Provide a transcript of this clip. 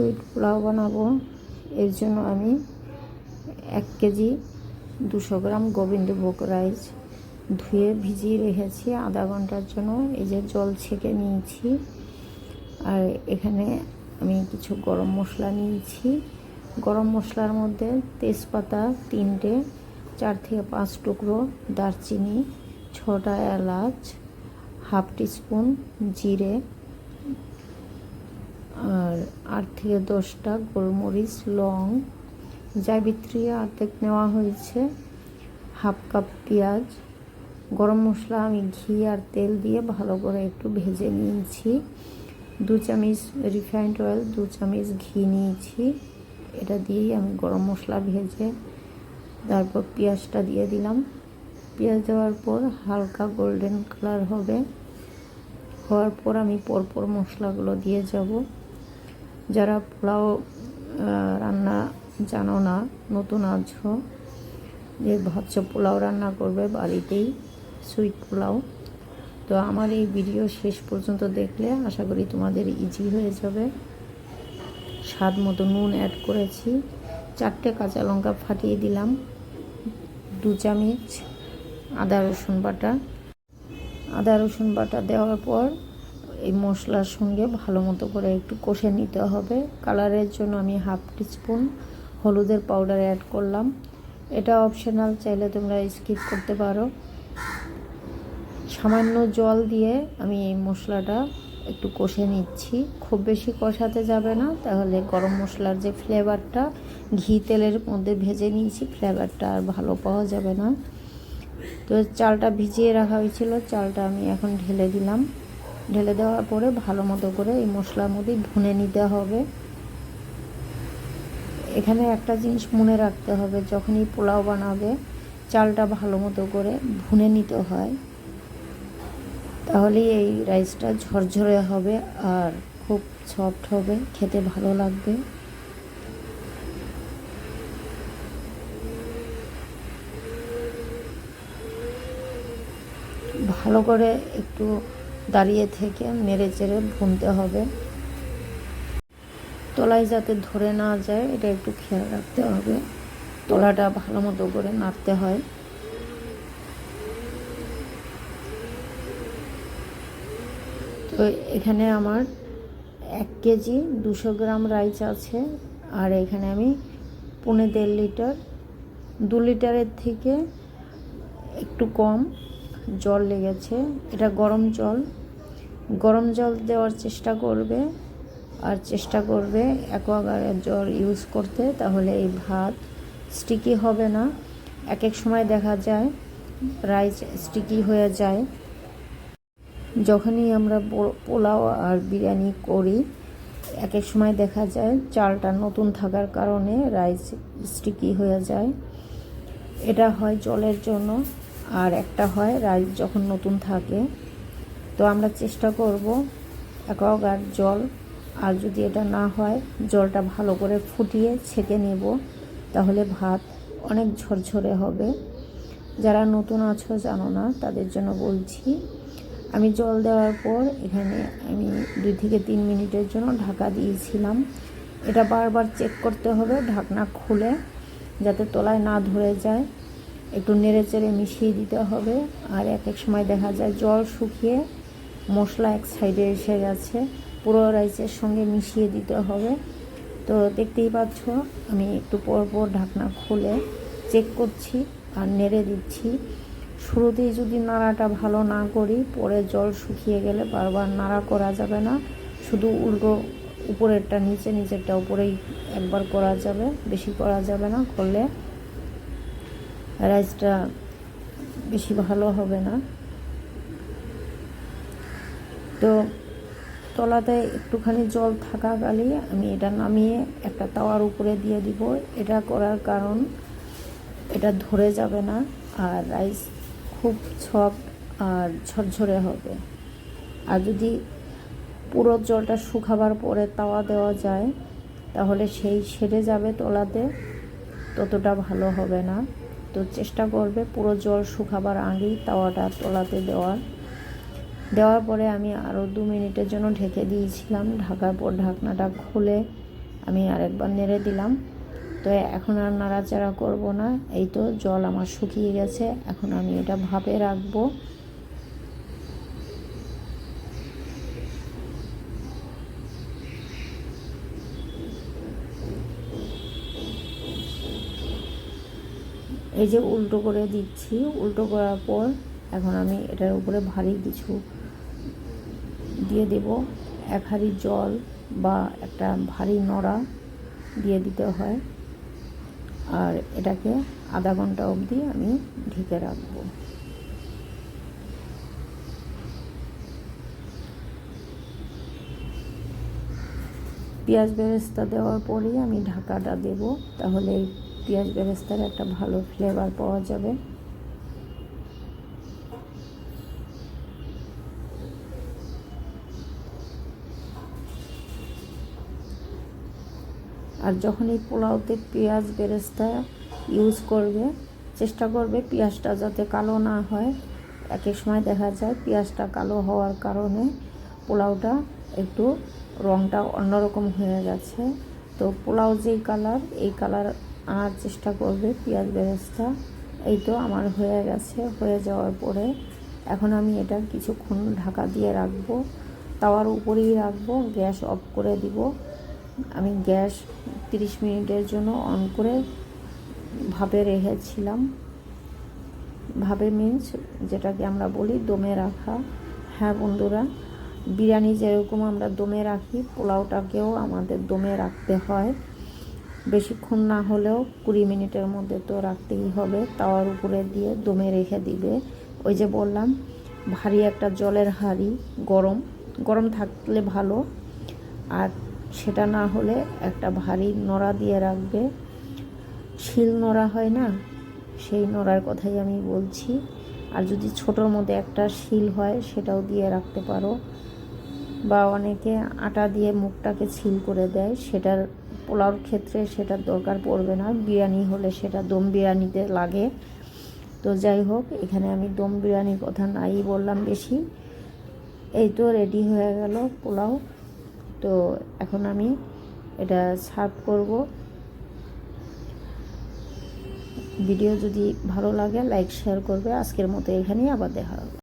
Sweet pulao বানাবো। এর জন্য আমি এক কেজি দুশো গ্রাম গোবিন্দভোগ রাইস ধুয়ে ভিজিয়ে রেখেছি আধা ঘণ্টার জন্য। এই যে জল ছেঁকে নিয়েছি। আর এখানে আমি কিছু গরম মশলা নিয়েছি। গরম মশলার মধ্যে তেজপাতা তিনটে, চার থেকে পাঁচ টুকরো দারচিনি, ছটা এলাচ, হাফ টিস্পুন জিরে আর আট থেকে দশটা গোলমরিচ, লং জাবিত্রী অর্ধেক নেওয়া হয়েছে। হাফ কাপ পেঁয়াজ, গরম মশলা, আমি ঘি আর তেল দিয়ে ভালো করে একটু ভেজে নিয়েছি। দু চামচ রিফাইন্ড অয়েল, দু চামচ ঘি নিয়েছি। এটা দিয়েই আমি গরম মশলা ভেজে তারপর পেঁয়াজটা দিয়ে দিলাম। পেঁয়াজ দেওয়ার পর হালকা গোল্ডেন কালার হবে। হওয়ার পর আমি পরপর মশলাগুলো দিয়ে যাব। যারা পোলাও রান্না জানো না, নতুন আছো, যে ভাবছ পোলাও রান্না করবে বাড়িতেই সুইট পোলাও, তো আমার এই ভিডিও শেষ পর্যন্ত দেখলে আশা করি তোমাদের ইজি হয়ে যাবে। স্বাদ মতো নুন অ্যাড করেছি, চারটে কাঁচা লঙ্কা ফাটিয়ে দিলাম, দু চামচ আদা রসুন বাটা। আদা রসুন বাটা দেওয়ার পর এই মশলার সঙ্গে ভালো মতো করে একটু কষে নিতে হবে। কালারের জন্য আমি হাফ টিস্পুন হলুদের পাউডার অ্যাড করলাম। এটা অপশনাল চাইলে তোমরা স্কিপ করতে পারো। সামান্য জল দিয়ে আমি এই মশলাটা একটু কষে নিচ্ছি। খুব বেশি কষাতে যাবে না, তাহলে গরম মশলার যে ফ্লেভারটা ঘি তেলের মধ্যে ভেজে নিয়েছি ফ্লেভারটা আর ভালো পাওয়া যাবে না। তো চালটা ভিজিয়ে রাখা হয়েছিল, চালটা আমি এখন ঢেলে দিলাম। ঢেলে দেওয়ার পরে ভালো মতো করে এই মশলার মধ্যে ভুনে নিতে হবে। এখানে একটা জিনিস মনে রাখতে হবে, যখনই পোলাও বানাবে, চালটা ভালো মতো করে ভুনে নিতে হয়, তাহলেই এই রাইসটা ঝরঝরে হবে আর খুব সফট হবে, খেতে ভালো লাগবে। ভালো করে একটু দাঁড়িয়ে থেকে নেড়ে চেড়ে ভুনতে হবে। তলায় যাতে ধরে না যায়, এটা একটু খেয়াল রাখতে হবে। তলাটা ভালো মতো করে নাড়তে হয়। তো এখানে আমার এক কেজি দুশো গ্রাম রাইস আছে, আর এখানে আমি পৌনে দেড় লিটার, দু লিটারের থেকে একটু কম জল লেগেছে। এটা গরম জল। গরম জল দেওয়ার চেষ্টা করবে আর চেষ্টা করবে অ্যাকোয়াগার্ডের জল ইউজ করতে, তাহলে এই ভাত স্টিকি হবে না। এক এক সময় দেখা যায় রাইস স্টিকি হয়ে যায়। যখনই আমরা পোলাও আর বিরিয়ানি করি এক এক সময় দেখা যায় চালটা নতুন থাকার কারণে রাইস স্টিকি হয়ে যায়। এটা হয় জলের জন্য, আর একটা হয় রাইস যখন নতুন থাকে। তো আমরা চেষ্টা করব অ্যাকোয়াগার্ড জল। আর যদি এটা না হয়, জলটা ভালো করে ফুটিয়ে ছেঁকে নেব, তাহলে ভাত অনেক ঝরঝরে হবে। যারা নতুন আছো জানো না, তাদের জন্য বলছি, আমি জল দেওয়ার পর এখানে আমি দুই থেকে তিন মিনিটের জন্য ঢাকা দিয়েছিলাম। এটা বারবার চেক করতে হবে ঢাকনা খুলে, যাতে তলায় না ধরে যায়। একটু নেড়ে চেড়ে মিশিয়ে দিতে হবে। আর এক এক সময় দেখা যায় জল শুকিয়ে মশলা এক সাইডে এসে গেছে। পুরো রাইসের সঙ্গে মিশিয়ে দিতে হবে। তো দেখতেই পাচ্ছ, আমি একটু পর পর ঢাকনা খুলে চেক করছি আর নেড়ে দিচ্ছি। শুরুতেই যদি নাড়াটা ভালো না করি, পরে জল শুকিয়ে গেলে বারবার নাড়া করা যাবে না। শুধু উল্টো উপরেরটা, নিচে নিচেরটা উপরেই একবার করা যাবে, বেশি করা যাবে না, করলে রাইসটা বেশি ভালো হবে না। তো তলাতে একটুখানি জল থাকাকালেই আমি এটা নামিয়ে একটা তাওয়ার উপরে দিয়ে দিব। এটা করার কারণ এটা ধরে যাবে না আর রাইস খুব সফট আর ঝরঝরে হবে। আর যদি পুরো জলটা শুকাবার পরে তাওয়া দেওয়া যায়, তাহলে সেই সেরে যাবে তলাতে, ততটা ভালো হবে না। তো চেষ্টা করবে পুরো জল শুকাবার আগেই তাওয়াটা তলাতে দেওয়ার। দেওয়ার পরে আমি আরও দু মিনিটের জন্য ঢেকে দিয়েছিলাম। ঢাকার পর ঢাকনাটা খুলে আমি আরেকবার নেড়ে দিলাম। তো এখন আর নাড়াচাড়া করব না। এই তো জল আমার শুকিয়ে গেছে। এখন আমি এটা ভাপে রাখব। এই যে উল্টো করে দিচ্ছি। উল্টো করার পর এখন আমি এটার উপরে ভারী কিছু দিয়ে দেব। এক হাঁড়ি জল বা একটা ভারী নড়া দিয়ে দিতে হয়। আর এটাকে আধা ঘণ্টা অবধি আমি ঢেকে রাখব। পেঁয়াজ বেরেস্তা দেওয়ার পরেই আমি ঢাকাটা দেব। তাহলে পেঁয়াজ বেরেস্তার একটা ভালো ফ্লেভার পাওয়া যাবে। আর যখন এই পোলাওতে পেঁয়াজ বেরেস্তা ইউজ করবে, চেষ্টা করবে পেঁয়াজটা যাতে কালো না হয়। এক এক সময় দেখা যায় পেঁয়াজটা কালো হওয়ার কারণে পোলাওটা একটু রঙটা অন্যরকম হয়ে গেছে। তো পোলাও যেই কালার, এই কালার আনার চেষ্টা করবে পেঁয়াজ বেরেস্তা। এই তো আমার হয়ে গেছে, হয়ে যাওয়ার পরে এখন আমি এটা কিছুক্ষণ ঢাকা দিয়ে রাখব। তাওয়ার উপরেই রাখব, গ্যাস অফ করে দিব। আমি গ্যাস তিরিশ মিনিটের জন্য অন করে ভাবে রেখেছিলাম। ভাবে মিন্স যেটাকে আমরা বলি দমে রাখা। হ্যাঁ বন্ধুরা, বিরিয়ানি যেরকম আমরা দমে রাখি, পোলাওটাকেও আমাদের দমে রাখতে হয়। বেশিক্ষণ না হলেও কুড়ি মিনিটের মধ্যে তো রাখতেই হবে। তাওয়ার উপরে দিয়ে দমে রেখে দিবে। ওই যে বললাম, ভারী একটা জলের হাঁড়ি, গরম। গরম থাকলে ভালো। আর সেটা না হলে একটা ভারী নোড়া দিয়ে রাখবে। শিল নোড়া হয় না? সেই নোড়ার কথাই আমি বলছি। আর যদি ছোটোর মধ্যে একটা শিল হয়, সেটাও দিয়ে রাখতে পারো। বা অনেকে আটা দিয়ে মুখটাকে ছিল করে দেয়। সেটার পোলাওর ক্ষেত্রে সেটার দরকার পড়বে না। বিরিয়ানি হলে সেটা দম বিরিয়ানিতে লাগে। তো যাই হোক, এখানে আমি দম বিরিয়ানির কথা নাই বললাম বেশি। এই তো রেডি হয়ে গেল পোলাও। তো এখন আমি এটা সার্ভ করব। ভিডিও যদি ভালো লাগে, লাইক, শেয়ার করবে। আজকের মতো এখানেই আবার দেখা হবে।